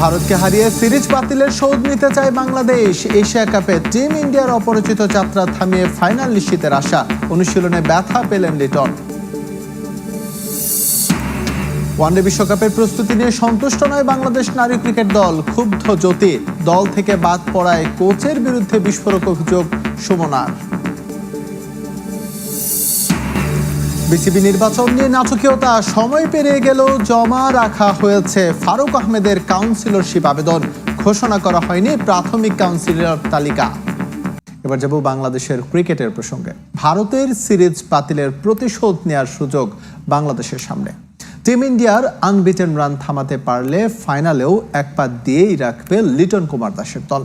ভারতকে হারিয়ে সিরিজ বাতিলের শোধ নিতে চায় বাংলাদেশ। এশিয়া কাপে টিম ইন্ডিয়ার অপরিচিত যাত্রা থামিয়ে ফাইনাল নিশ্চিতের আশা। অনুশীলনে ব্যথা পেলেন লিটন। ওয়ানডে বিশ্বকাপের প্রস্তুতি নিয়ে সন্তুষ্ট নয় বাংলাদেশ নারী ক্রিকেট দল, ক্ষুব্ধ জ্যোতি। দল থেকে বাদ পড়ায় কোচের বিরুদ্ধে বিস্ফোরক অভিযোগ সুমনার। বিসিবি নির্বাচন নিয়ে নাটকীয়তা, সময় পেরিয়ে গেল জমা রাখা হয়েছে ফারুক আহমেদের কাউন্সিলরশিপ আবেদন। ঘোষণা করা হয়নি প্রাথমিক কাউন্সিলর তালিকা। এবার যাব বাংলাদেশের ক্রিকেটের প্রসঙ্গে। ভারতের সিরিজ বাতিলের প্রতিশোধ নেয়ার সুযোগ বাংলাদেশের সামনে। টিম ইন্ডিয়ার আনবিটেন রান থামাতে পারলে ফাইনালেও এক পা দিয়েই রাখবে লিটন কুমার দাসের দল।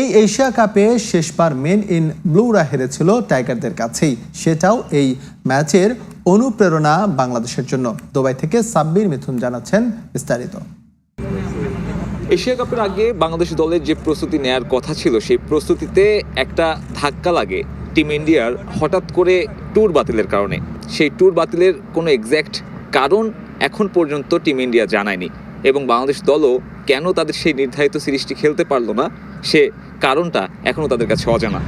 এই এশিয়া কাপে শেষবার মেন ইন ব্লুরা হেরেছিল টাইগারদের কাছেই। সেটাও এই ম্যাচের অনুপ্রেরণা বাংলাদেশের জন্য। দুবাই থেকে সাব্বির মিথুন জানাচ্ছেন বিস্তারিত। এশিয়া কাপের আগে বাংলাদেশ দলের যে প্রস্তুতি নেয়ার কথা ছিল, সেই প্রস্তুতিতে একটা ধাক্কা লাগে টিম ইন্ডিয়ার হঠাৎ করে ট্যুর বাতিলের কারণে। সেই ট্যুর বাতিলের কোনো এক্স্যাক্ট কারণ এখন পর্যন্ত টিম ইন্ডিয়া জানায়নি এবং বাংলাদেশ দলও কেন তাদের সেই নির্ধারিত সিরিজটি খেলতে পারল না, সে কারণটা এখনও তাদের কাছে অজানা।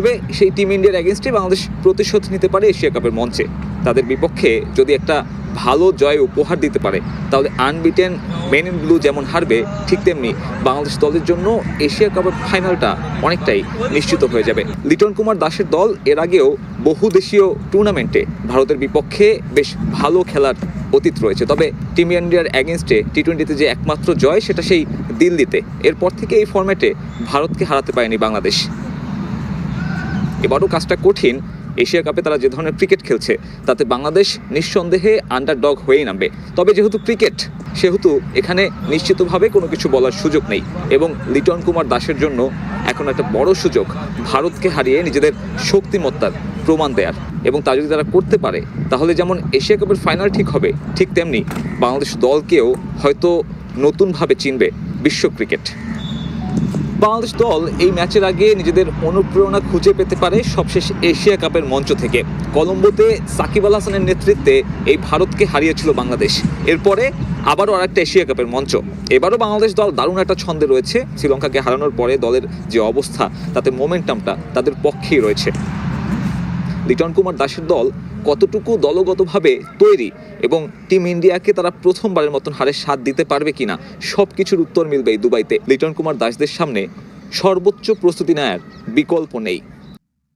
তবে সেই টিম ইন্ডিয়ার অ্যাগেনস্টে বাংলাদেশ প্রতিশোধ নিতে পারে এশিয়া কাপের মঞ্চে। তাদের বিপক্ষে যদি একটা ভালো জয় উপহার দিতে পারে, তাহলে আনবিটেন মেন ইন ব্লু যেমন হারবে, ঠিক তেমনি বাংলাদেশ দলের জন্য এশিয়া কাপের ফাইনালটা অনেকটাই নিশ্চিত হয়ে যাবে। লিটন কুমার দাসের দল এর আগেও বহু দেশীয় টুর্নামেন্টে ভারতের বিপক্ষে বেশ ভালো খেলার অতীত রয়েছে। তবে টিম ইন্ডিয়ার অ্যাগেনস্টে টি টোয়েন্টিতে যে একমাত্র জয়, সেটা সেই দিল্লিতে। এরপর থেকে এই ফর্ম্যাটে ভারতকে হারাতে পারেনি বাংলাদেশ। এবারও কাজটা কঠিন। এশিয়া কাপে তারা যে ধরনের ক্রিকেট খেলছে, তাতে বাংলাদেশ নিঃসন্দেহে আন্ডারডগ হয়েই নামবে। তবে যেহেতু ক্রিকেট, সেহেতু এখানে নিশ্চিতভাবে কোনো কিছু বলার সুযোগ নেই। এবং লিটন কুমার দাসের জন্য এখন একটা বড় সুযোগ, ভারতকে হারিয়ে নিজেদের শক্তিমত্তার প্রমাণ দেয়ার। এবং তা যদি তারা করতে পারে, তাহলে যেমন এশিয়া কাপের ফাইনাল ঠিক হবে, ঠিক তেমনি বাংলাদেশ দলকেও হয়তো নতুনভাবে চিনবে বিশ্ব ক্রিকেট। বাংলাদেশ দল এই ম্যাচের আগে নিজেদের অনুপ্রেরণা খুঁজে পেতে পারে সবশেষ এশিয়া কাপের মঞ্চ থেকে। কলম্বোতে সাকিব আল হাসানের নেতৃত্বে এই ভারতকে হারিয়েছিল বাংলাদেশ। এরপরে আবারও আরেকটা এশিয়া কাপের মঞ্চ। এবারও বাংলাদেশ দল দারুণ একটা ছন্দে রয়েছে। শ্রীলঙ্কাকে হারানোর পরে দলের যে অবস্থা, তাতে মোমেন্টামটা তাদের পক্ষেই রয়েছে। লিটন কুমার দাসের দল কতটুকু দলগতভাবে তৈরি এবং টিম ইন্ডিয়াকে তারা প্রথমবারের মতন হারে সাথ দিতে পারবে কিনা সব কিছুর উত্তর মিলবে দুবাইতে। লিটন কুমার দাসদের সামনে সর্বোচ্চ প্রস্তুতি নেয়ার বিকল্প নেই।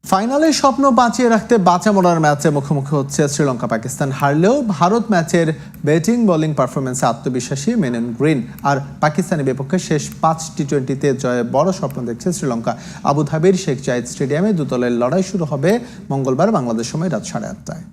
ফাইনালে স্বপ্ন বাঁচিয়ে রাখতে বাঁচা মরার ম্যাচে মুখোমুখি হচ্ছে শ্রীলঙ্কা, পাকিস্তান। হারলেও ভারত ম্যাচের ব্যাটিং বোলিং পারফরমেন্সে আত্মবিশ্বাসী মেনেন গ্রিন। আর পাকিস্তানের বিপক্ষে শেষ পাঁচ টি টোয়েন্টিতে জয়ের বড় স্বপ্ন দেখছে শ্রীলঙ্কা। আবুধাবির শেখ জায়েদ স্টেডিয়ামে দুদলের লড়াই শুরু হবে মঙ্গলবার বাংলাদেশ সময় রাত সাড়ে আটটায়।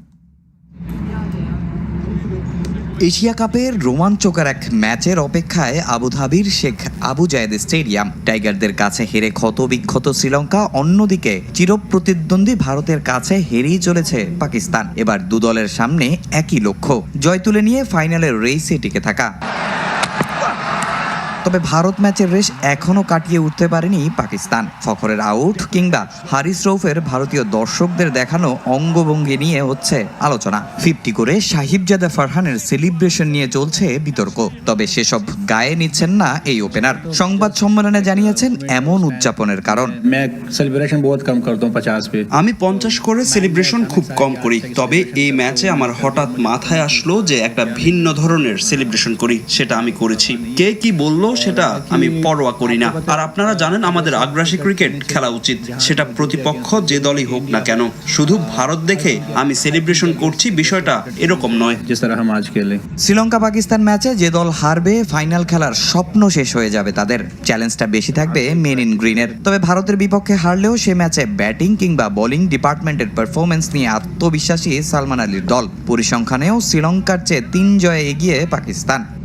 এশিয়া কাপের রোমাঞ্চকর এক ম্যাচের অপেক্ষায় আবুধাবির শেখ আবু জায়েদ স্টেডিয়াম। টাইগারদের কাছে হেরে ক্ষতবিক্ষত শ্রীলঙ্কা, অন্যদিকে চিরপ্রতিদ্বন্দ্বী ভারতের কাছে হেরেই চলেছে পাকিস্তান। এবার দুদলের সামনে একই লক্ষ্য, জয় তুলে নিয়ে ফাইনালের রেসে টিকে থাকা। তবে ভারত ম্যাচের রেশ এখনও কাটিয়ে উঠতে পারেনি পাকিস্তান। ফখরের আউট কিংবা হারিস রৌফের ভারতীয় দর্শকদের দেখানো অঙ্গভঙ্গি নিয়ে হচ্ছে আলোচনা। ফিফটি করে সাহিবজাদা ফারহানের সেলিব্রেশন নিয়ে চলছে বিতর্ক। তবে সেসব গায়ে নিচ্ছেন না এই ওপেনার। সংবাদ সম্মেলনে জানিয়েছেন এমন উদযাপনের কারণ। আমি পঞ্চাশ করে সেলিব্রেশন খুব কম করি তবে এই ম্যাচে আমার হঠাৎ মাথায় আসলো যে একটা ভিন্ন ধরনের সেলিব্রেশন করি সেটা আমি করেছি। কে কি বলল সেটা আমি পরোয়া করি না। আর আপনারা জানেন আমাদের আগ্রাসী ক্রিকেট খেলা উচিত। সেটা প্রতিপক্ষ যে দলই হোক না কেন। শুধু ভারত দেখে আমি সেলিব্রেশন করছি বিষয়টা এরকম নয়। যে স্যার খেলে শ্রীলঙ্কা পাকিস্তান ম্যাচে যে দল হারবে ফাইনাল খেলার স্বপ্ন শেষ হয়ে যাবে তাদের। চ্যালেঞ্জটা বেশি থাকবে মেন ইন গ্রিনের তবে ভারতের বিপক্ষে হারলেও সে ম্যাচে ব্যাটিং কিংবা বোলিং ডিপার্টমেন্টের পারফরমেন্স নিয়ে আত্মবিশ্বাসী সালমান আলীর দল। পরিসংখ্যানেও শ্রীলঙ্কার চেয়ে তিন জয়ে এগিয়ে পাকিস্তান।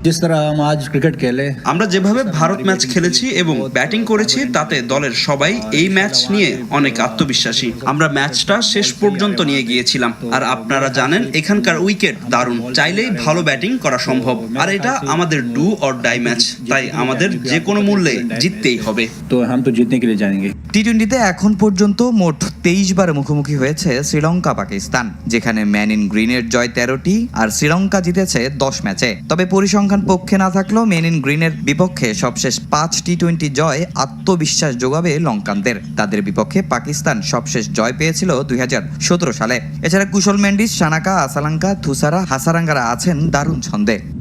আমরা যেভাবে ভারত ম্যাচ খেলেছি এবং ব্যাটিং করেছি তাতে দলের সবাই এই ম্যাচ নিয়ে অনেক আত্মবিশ্বাসী। আমরা ম্যাচটা শেষ পর্যন্ত নিয়ে গিয়েছিলাম। আর আপনারা জানেন এখানকার উইকেট দারুণ। চাইলেই ভালো ব্যাটিং করা সম্ভব। আর এটা আমাদের ডু অর ডাই ম্যাচ তাই আমাদের যে কোনো মূল্যে জিততেই হবে। তো হাম তো জিতনে কে জানেঙ্গে টি টোয়েন্টিতে এখন পর্যন্ত মোট তেইশ বার মুখোমুখি হয়েছে শ্রীলঙ্কা পাকিস্তান যেখানে ম্যান ইন গ্রিনের জয় তেরোটি আর শ্রীলঙ্কা জিতেছে দশ ম্যাচে তবে পরিসংখ্যান পক্ষে না থাকলেও মেন ইন গ্রিনের বিপক্ষে সবশেষ পাঁচ টি টোয়েন্টি জয় আত্মবিশ্বাস যোগাবে লঙ্কানদের। তাদের বিপক্ষে পাকিস্তান সবশেষ জয় পেয়েছিল দুই হাজার সতেরো সালে। এছাড়া কুশল মেন্ডিস সানাকা, আসালাঙ্কা, থুসারা, হাসারাঙ্গারা আছেন দারুণ ছন্দে।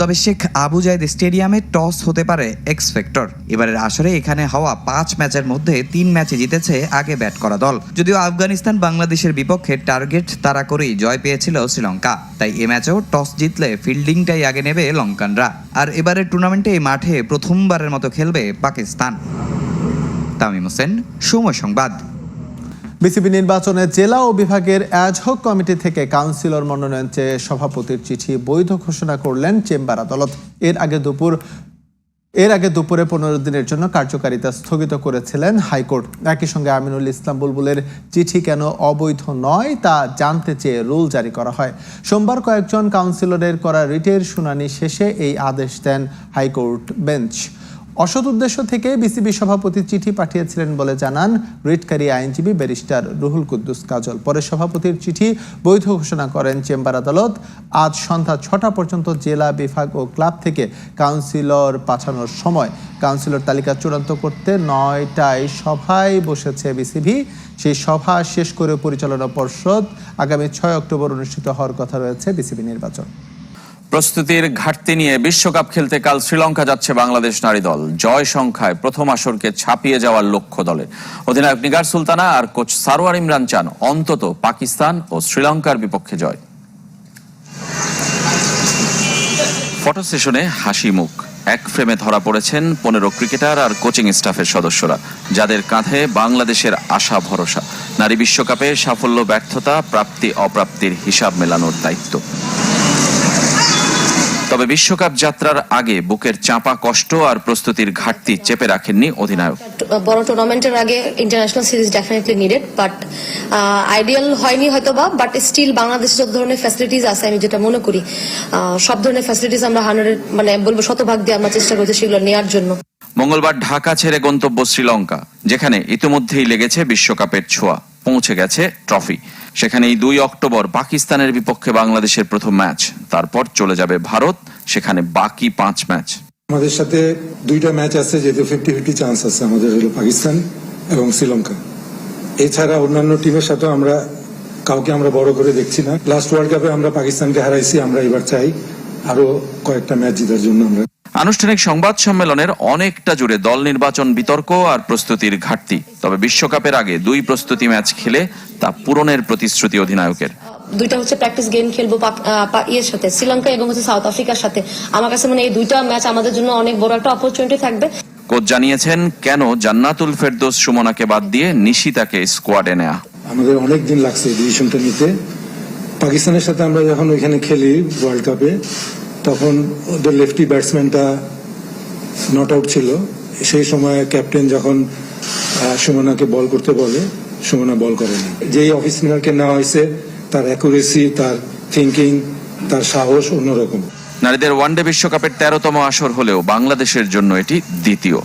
তবে শেখ আবু জায়দ স্টেডিয়ামে টস হতে পারে এক্স ফ্যাক্টর এবারের আসরে এখানে হওয়া পাঁচ ম্যাচের মধ্যে তিন ম্যাচে জিতেছে আগে ব্যাট করা দল। যদিও আফগানিস্তান বাংলাদেশের বিপক্ষে টার্গেট তারা করেই জয় পেয়েছিল শ্রীলঙ্কা। তাই এ ম্যাচেও টস জিতলে ফিল্ডিংটাই আগে নেবে লঙ্কানরা। আর এবারের টুর্নামেন্টে এই মাঠে প্রথমবারের মতো খেলবে পাকিস্তান। তামিম হোসেন, সময় সংবাদ। বিসিবি নির্বাচনে জেলা ও বিভাগের অ্যাডহক কমিটি থেকে কাউন্সিলর মনোনয়ন চেয়ে সভাপতির চিঠি বৈধ ঘোষণা করলেন চেম্বার আদালত। এর আগে দুপুর, এর আগে দুপুরে পনেরো দিনের জন্য কার্যকারিতা স্থগিত করেছিলেন হাইকোর্ট। একই সঙ্গে আমিনুল ইসলাম বুলবুলের চিঠি কেন অবৈধ নয় তা জানতে চেয়ে রুল জারি করা হয়। সোমবার কয়েকজন কাউন্সিলরের করা রিটের শুনানি শেষে এই আদেশ দেন হাইকোর্ট বেঞ্চ। অসৎ উদ্দেশ্য থেকে বিসিবি সভাপতি চিঠি পাঠিয়েছিলেন বলে জানান রিটকারী আইনজীবী ব্যারিস্টার রুহুল কুদ্দুস কাজল। পরে সভাপতির চিঠি বৈধ ঘোষণা করেন চেম্বার আদালত। আজ সন্ধ্যা ছটা পর্যন্ত জেলা বিভাগ ও ক্লাব থেকে কাউন্সিলর পাঠানোর সময় কাউন্সিলর তালিকা চূড়ান্ত করতে নয়টায় সভায় বসেছে বিসিবি। সেই সভা শেষ করে পরিচালনা পর্ষদ আগামী ছয় অক্টোবর অনুষ্ঠিত হওয়ার কথা রয়েছে বিসিবি নির্বাচন। প্রস্তুতির ঘাটতি নিয়ে বিশ্বকাপ খেলতে কাল শ্রীলঙ্কা যাচ্ছে বাংলাদেশ নারী দল। জয় সংখ্যায় প্রথম আসরকে ছাপিয়ে যাওয়ার লক্ষ্য দলের অধিনায়ক নিগার সুলতানা আর কোচ সারোয়ার ইমরান চান অন্তত পাকিস্তান ও শ্রীলঙ্কার বিপক্ষে জয়। ফটো সেশনে হাসি মুখ। এক ফ্রেমে ধরা পড়েছেন পনেরো ক্রিকেটার আর কোচিং স্টাফের সদস্যরা, যাদের কাঁধে বাংলাদেশের আশা ভরসা। নারী বিশ্বকাপে সাফল্য, ব্যর্থতা প্রাপ্তি অপ্রাপ্তির হিসাব মেলানোর দায়িত্ব। তবে বিশ্বকাপ যাত্রার আগে বুকের চাপা কষ্ট আর প্রস্তুতির ঘাটতি চেপে রাখেননি অধিনায়ক। বড় টুর্নামেন্টের আগে international series definitely needed but ideal হয়নি হয়তো বা বাট স্টিল বাংলাদেশে যত ধরনের ফ্যাসিলিটিস আছে, আমি যেটা মনে করি। সব ধরনের ফ্যাসিলিটিস আমরা হান্ড্রেড মানে বলব শতভাগ দিয়ে আমরা চেষ্টা করছি সেগুলো নেওয়ার জন্য। মঙ্গলবার ঢাকা ছেড়ে গন্তব্য শ্রীলঙ্কা, যেখানে ইতিমধ্যেই লেগেছে বিশ্বকাপের ছোঁয়া, পৌঁছে গেছে ট্রফি। সেখানেই দুই অক্টোবর পাকিস্তানের বিপক্ষে বাংলাদেশের প্রথম ম্যাচ, তারপর চলে যাবে ভারত, সেখানে বাকি পাঁচ ম্যাচ। আমাদের সাথে দুইটা ম্যাচ আছে যেহেতু ফিফটি ফিফটি চান্স আছে, আমাদের হলো পাকিস্তান এবং শ্রীলঙ্কা। এছাড়া অন্যান্য টিমের সাথেও আমরা, কাউকে আমরা বড় করে দেখছি না। লাস্ট ওয়ার্ল্ড কাপে আমরা পাকিস্তানকে হারাইছি, আমরা এবার চাই আরও কয়েকটা ম্যাচ জেতার জন্য আমরা। আনুষ্ঠানিক সংবাদ সম্মেলনের অনেকটা জুড়ে দল নির্বাচন বিতর্ক আর প্রস্তুতির ঘাটতি। তবে বিশ্বকাপের আগে দুই প্রস্তুতি ম্যাচ খেলে তা পূরণের প্রতিশ্রুতি অধিনায়কের। দুইটা হচ্ছে প্র্যাকটিস গেম খেলব ইয়ের সাথে শ্রীলঙ্কা এবং হচ্ছে সাউথ আফ্রিকার সাথে। আমার কাছে মানে এই দুইটা ম্যাচ আমাদের জন্য অনেক বড় একটা অপরচুনিটি থাকবে। কোচ জানিয়েছেন কেন জান্নাতুল ফেরদোস সুমনাকে বাদ দিয়ে নিশিতাকে স্কোয়াডে নেয়া? আমাদের অনেক দিন লাগছে এই ডিসিশনটা নিতে। পাকিস্তানের সাথে আমরা যখন ওইখানে খেলি ওয়ার্ল্ড কাপে তখন ওদের লেফটি ব্যাটসম্যানটা নট আউট ছিল। সেই সময় ক্যাপ্টেন যখন সুমনাকে বল করতে বলে, সুমনা বল করেনি যেই অফিস স্পিনারকে নেওয়া হয়েছে, তার অ্যাকুরেসি তার থিঙ্কিং তার সাহস অন্যরকম। নারীদের ওয়ানডে বিশ্বকাপের তেরোতম আসর হলেও বাংলাদেশের জন্য এটি দ্বিতীয়।